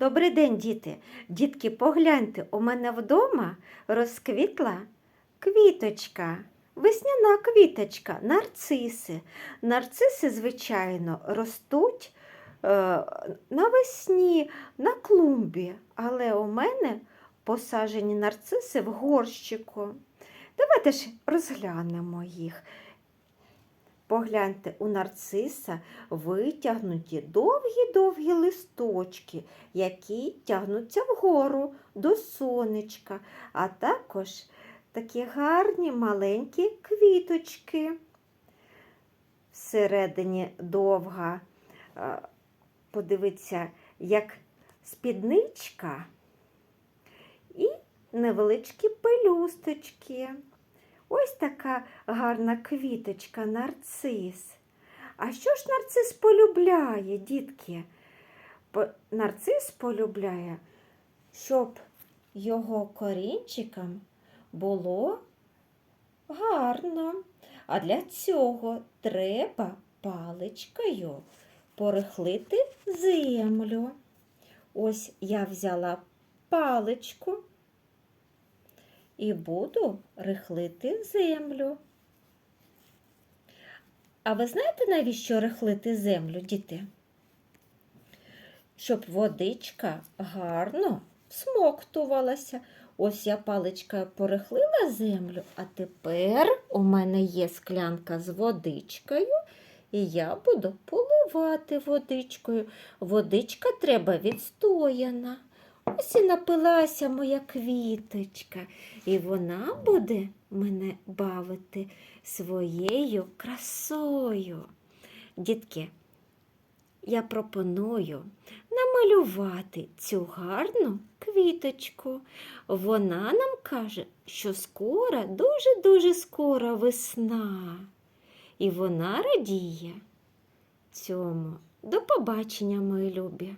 Добрий день, діти. Дітки, погляньте, у мене вдома розквітла квіточка, весняна квіточка, нарциси. Нарциси, звичайно, ростуть е, навесні на клумбі, але у мене посаджені нарциси в горщику. Давайте ж розглянемо їх. Погляньте, у нарциса витягнуті довгі-довгі листочки, які тягнуться вгору до сонечка, а також такі гарні маленькі квіточки. Всередині довга, е, подивіться, як спідничка і невеличкі пелюсточки. Ось така гарна квіточка, нарцис. А що ж нарцис полюбляє, дітки? Нарцис полюбляє, щоб його корінчикам було гарно. А для цього треба паличкою порихлити землю. Ось я взяла паличку і буду рихлити землю. А ви знаєте, навіщо рихлити землю, діти? Щоб водичка гарно всмоктувалася. Ось я паличкою порихлила землю, а тепер у мене є склянка з водичкою, і я буду поливати водичкою. Водичка треба відстояна. Ось і напилася моя квіточка, і вона буде мене бавити своєю красою. Дітки, я пропоную намалювати цю гарну квіточку. Вона нам каже, що скоро, дуже-дуже скоро весна. І вона радіє цьому. До побачення, мої любі!